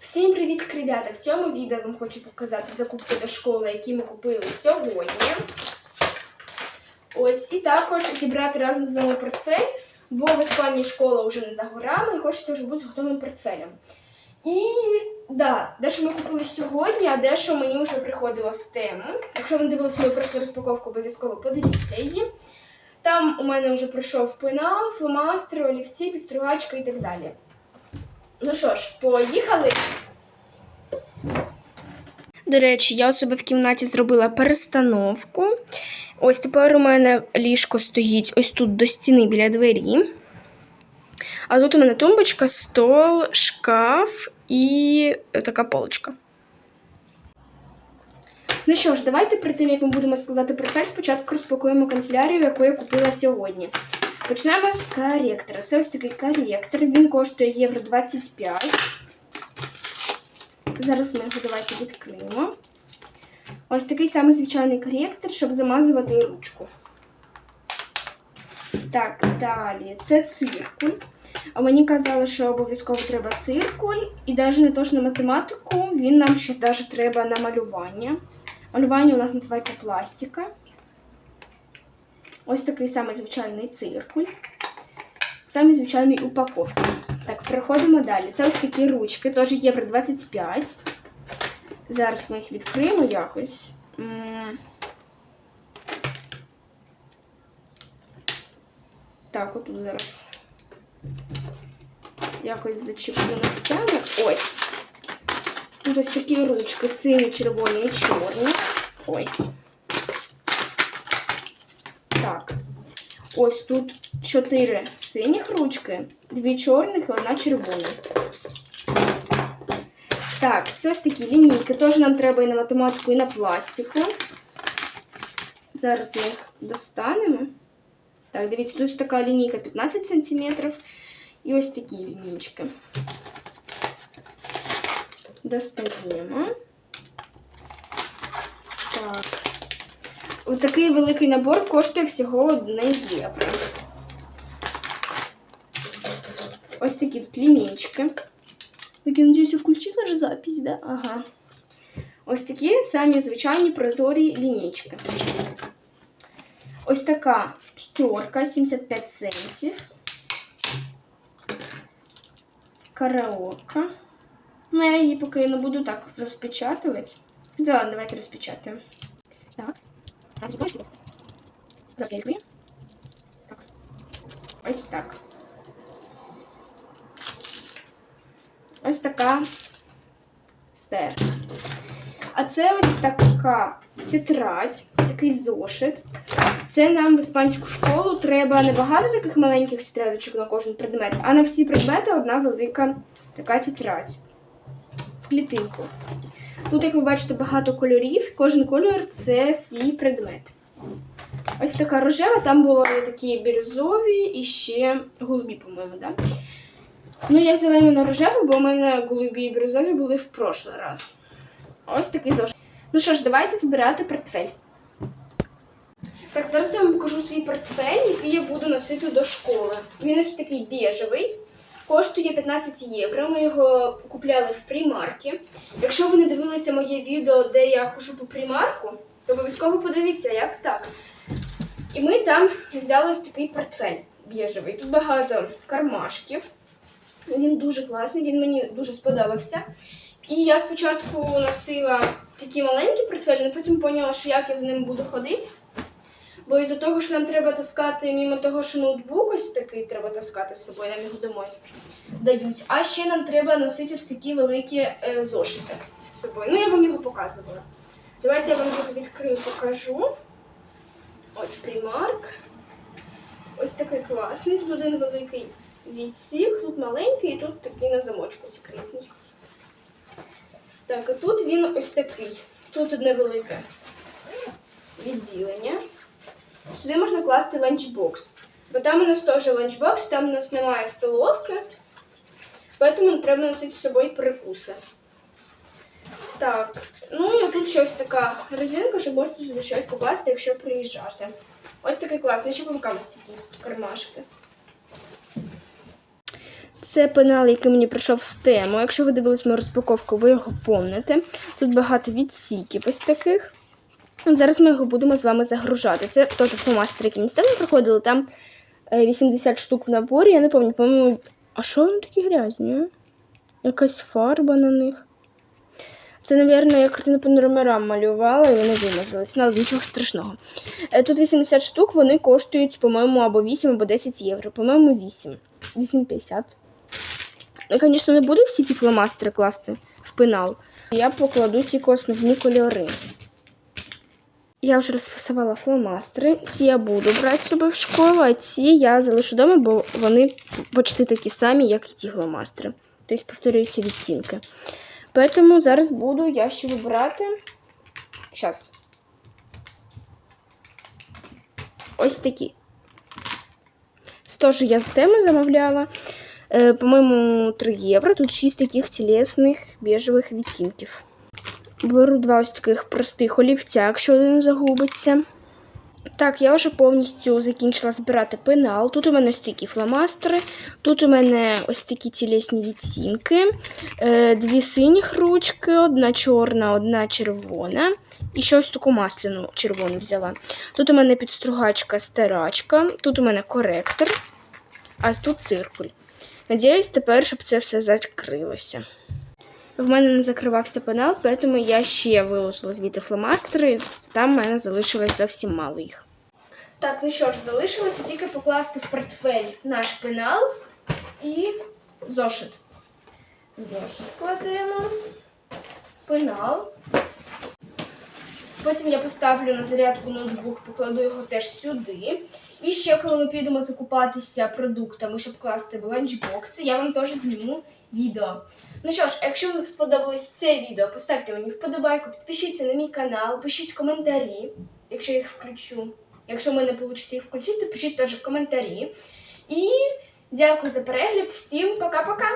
Всім привіт, ребята! В цьому відео вам хочу показати закупки до школи, які ми купили сьогодні. Ось, і також зібрати разом з вами портфель, бо в Іспанії школа вже не за горами і хочеться вже бути з готовим портфелем. І да, дещо ми купили сьогодні, а дещо мені вже приходило з тему. Якщо ви дивилися мою прошлу розпаковку, обов'язково подивіться її. Там у мене вже прийшов пенал, фломастери, олівці, підстругачка і так далі. Ну що ж, поїхали. До речі, я у себе в кімнаті зробила перестановку. Ось тепер у мене ліжко стоїть ось тут до стіни біля двері. А тут у мене тумбочка, стол, шкаф і така полочка. Ну що ж, давайте перед тим, як ми будемо складати портфель, спочатку розпакуємо канцелярію, яку я купила сьогодні. Почнемо з коректора. Це ось такий коректор. Він коштує євро 25. Зараз ми його давайте відкриємо. Ось такий самий звичайний коректор, щоб замазувати ручку. Так, далі. Це циркуль. А мені казали, що обов'язково треба циркуль. І навіть не то, що на математику, він нам ще навіть треба на малювання. Малювання у нас називається пластика. Ось такий самий звичайний циркуль. Самі звичайний упаковки. Так, переходимо далі. Це ось такі ручки, теж євро 25. Зараз ми їх відкриємо якось. Так, отут зараз якось зачеплю ногтями. Ось. Тут ось такі ручки сині, червоні і чорні. Ой. Так. Ось тут чотири синіх ручки, дві чорних і одна червона. Так, це ось такі лінійки. Теж нам треба і на математику, і на пластику. Зараз ми їх достанемо. Так, дивіться, тут така лінійка 15 см. І ось такі лінійки. Достаємо. Так. Ось такий великий набор коштує всього 1 євро. Ось такі тут лінійки. Так, я надіюся, включила ж запись, да? Ага. Ось такі самі звичайні прозорі лінійки. Ось така п'ятерка, 75 центів. Караока. Ну, я її поки не буду так розпечатувати. Да, давайте розпечатаємо. Так. Так, бачите? Зараз. Так. Ось так. Ось така стер. А це ось така тетрадь, такий зошит. Це нам в іспанську школу треба не багато таких маленьких тетрадочок на кожен предмет, а на всі предмети одна велика така тетрадь. В клітинку. Тут, як ви бачите, багато кольорів, кожен кольор це свій предмет. Ось така рожева, там були такі бірюзові і ще голубі, по-моєму, да? Ну, я взяла іменно рожеву, бо у мене голубі і бірюзові були в прошлий раз. Ось такий зошит. Ну що ж, давайте збирати портфель. Так, зараз я вам покажу свій портфель, який я буду носити до школи. Він ось такий біжевий, коштує 15 євро. Ми його купляли в примаркі. Якщо ви не дивилися моє відео, де я хожу по примарку, то обов'язково подивіться, як так. І ми там взяли ось такий портфель біжевий. Тут багато кармашків. Він дуже класний, він мені дуже сподобався. І я спочатку носила такі маленькі портфелі, але потім поняла, що як я з ним буду ходити. Бо із-за того, що нам треба таскати, мимо того, що ноутбук ось такий треба таскати з собою, нам його домой дають. А ще нам треба носити ось такі великі е, зошити з собою. Ну, я вам його показувала. Давайте я вам його відкрию, покажу. Ось примарк. Ось такий класний. Тут один великий відсік, тут маленький і тут такий на замочку секретний. Так, а тут він ось такий. Тут одне велике відділення. Сюди можна класти ланчбокс. Бо там у нас теж ланчбокс, там у нас немає столовки, тому треба носити з собою перекуси. Так, ну і тут ще ось така резинка, щоб можете сюди щось покласти, якщо приїжджати. Ось такий класний, ще по бокам ось такі кармашки. Це пенал, який мені прийшов з тему. Якщо ви дивились мою розпаковку, ви його помните. Тут багато відсіків ось таких. Зараз ми його будемо з вами загружати. Це теж фломастери, які ми проходили. Там е, 80 штук в наборі. Я не пам'ятаю, по-моєму. А що вони такі грязні? Якась фарба на них. Це, мабуть, я картину по малювала і вони вимазались. Ну, але нічого страшного. Е, Тут 80 штук, вони коштують, по-моєму, або 8, або 10 євро. По-моєму, 8. 8,50. Я, звісно, не буду всі ті фломастери класти в пенал. Я покладу тільки основні кольори. Я вже розфасувала фломастери. Ці я буду брати з собою в школу, а ці я залишу вдома, бо вони почти такі самі, як і ті фломастери. Тобто повторюються відтінки. Тому зараз буду я ще вибирати. Зараз. Ось такі. Це теж я з теми замовляла. Е, по-моєму, 3 євро. Тут 6 таких тілесних біжевих відтінків. Беру два ось таких простих олівця, якщо один загубиться. Так, я вже повністю закінчила збирати пенал. Тут у мене ось такі фломастери, тут у мене ось такі тілесні відтінки, е, дві синіх ручки, одна чорна, одна червона. І ще ось таку масляну червону взяла. Тут у мене підстругачка, стирачка, тут у мене коректор, а тут циркуль. Надіюсь, тепер, щоб це все закрилося. В мене не закривався пенал, тому я ще виложила звідти фломастери. Там в мене залишилось зовсім мало їх. Так, ну що ж, залишилося тільки покласти в портфель наш пенал і зошит. Зошит кладемо, пенал. Потім я поставлю на зарядку ноутбук, покладу його теж сюди. І ще, коли ми підемо закупатися продуктами, щоб класти в ланчбокси, я вам теж зніму відео. Ну що ж, якщо вам сподобалось це відео, поставте мені вподобайку, підпишіться на мій канал, пишіть коментарі, якщо я їх включу. Якщо в мене вийде їх включити, то пишіть теж коментарі. І дякую за перегляд. Всім пока-пока!